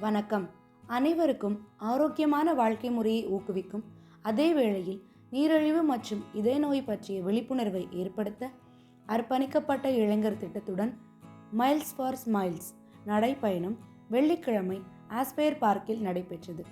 வணக்கம். அனைவருக்கும் ஆரோக்கியமான வாழ்க்கை முறையை ஊக்குவிக்கும் அதே வேளையில் நீரிழிவு மற்றும் இதய நோய் பற்றிய விழிப்புணர்வை ஏற்படுத்த அர்ப்பணிக்கப்பட்ட இளைஞர் திட்டத்துடன் மைல்ஸ் ஃபார் ஸ்மைல்ஸ் நடைப்பயணம் வெள்ளிக்கிழமை ஆஸ்பயர் பார்க்கில் நடைபெற்றது.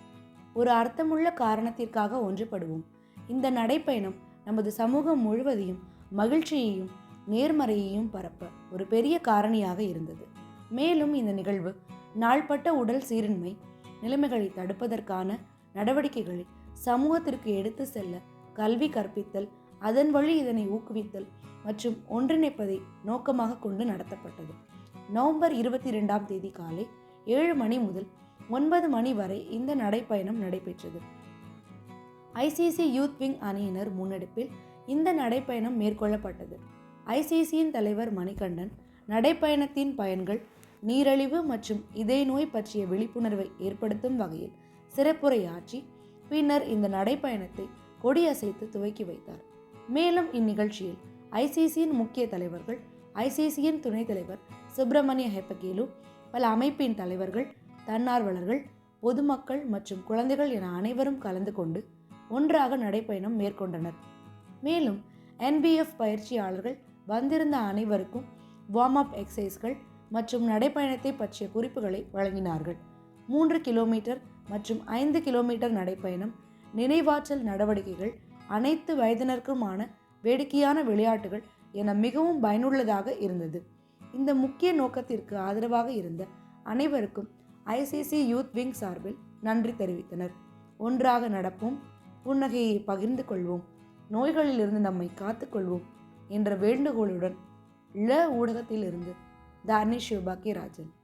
ஒரு அர்த்தமுள்ள காரணத்திற்காக ஒன்றுபடுவோம். இந்த நடைப்பயணம் நமது சமூகம் முழுவதையும் மகிழ்ச்சியையும் நேர்மறையையும் பரப்ப ஒரு பெரிய காரணியாக இருந்தது. மேலும் இந்த நிகழ்வு நாள்பட்ட உடல் சீரின்மை நிலைமைகளை தடுப்பதற்கான நடவடிக்கைகளை சமூகத்திற்கு எடுத்து செல்ல கல்வி கற்பித்தல் அதன் வழி இதனை ஊக்குவித்தல் மற்றும் ஒன்றிணைப்பதை நோக்கமாக கொண்டு நடத்தப்பட்டது. நவம்பர் இருபத்தி ரெண்டாம் தேதி காலை ஏழு மணி முதல் ஒன்பது மணி வரை இந்த நடைப்பயணம் நடைபெற்றது. ஐசிசி யூத் விங் அணியினர் முன்னெடுப்பில் இந்த நடைப்பயணம் மேற்கொள்ளப்பட்டது. ஐசிசியின் தலைவர் மணிகண்டன் நடைப்பயணத்தின் பயன்கள் நீரழிவு மற்றும் இதய நோய் பற்றிய விழிப்புணர்வை ஏற்படுத்தும் வகையில் சிறப்புரையாற்றி பின்னர் இந்த நடைப்பயணத்தை கொடியசைத்து துவக்கி வைத்தார். மேலும் இந்நிகழ்ச்சியில் ஐசிசியின் முக்கிய தலைவர்கள் ஐசிசியின் துணைத் தலைவர் சுப்பிரமணிய ஹெப்பகேலு பல அமைப்பின் தலைவர்கள் தன்னார்வலர்கள் பொதுமக்கள் மற்றும் குழந்தைகள் என அனைவரும் கலந்து கொண்டு ஒன்றாக நடைப்பயணம் மேற்கொண்டனர். மேலும் என்பிஎஃப் பயிற்சியாளர்கள் வந்திருந்த அனைவருக்கும் வார்ம் அப் எக்ஸசைஸ்கள் மற்றும் நடைப்பயணத்தை பற்றிய குறிப்புகளை வழங்கினார்கள். மூன்று கிலோமீட்டர் மற்றும் ஐந்து கிலோமீட்டர் நடைப்பயணம் நினைவாற்றல் நடவடிக்கைகள் அனைத்து வயதினருக்குமான வேடிக்கையான விளையாட்டுகள் என மிகவும் பயனுள்ளதாக இருந்தது. இந்த முக்கிய நோக்கத்திற்கு ஆதரவாக இருந்த அனைவருக்கும் ஐசிசி யூத் விங் சார்பில் நன்றி தெரிவித்தனர். ஒன்றாக நடப்போம். புன்னகையை பகிர்ந்து கொள்வோம். நோய்களிலிருந்து நம்மை காத்துக்கொள்வோம் என்ற வேண்டுகோளுடன் ல ஊடகத்திலிருந்து દાનિશ બાકી રાજન.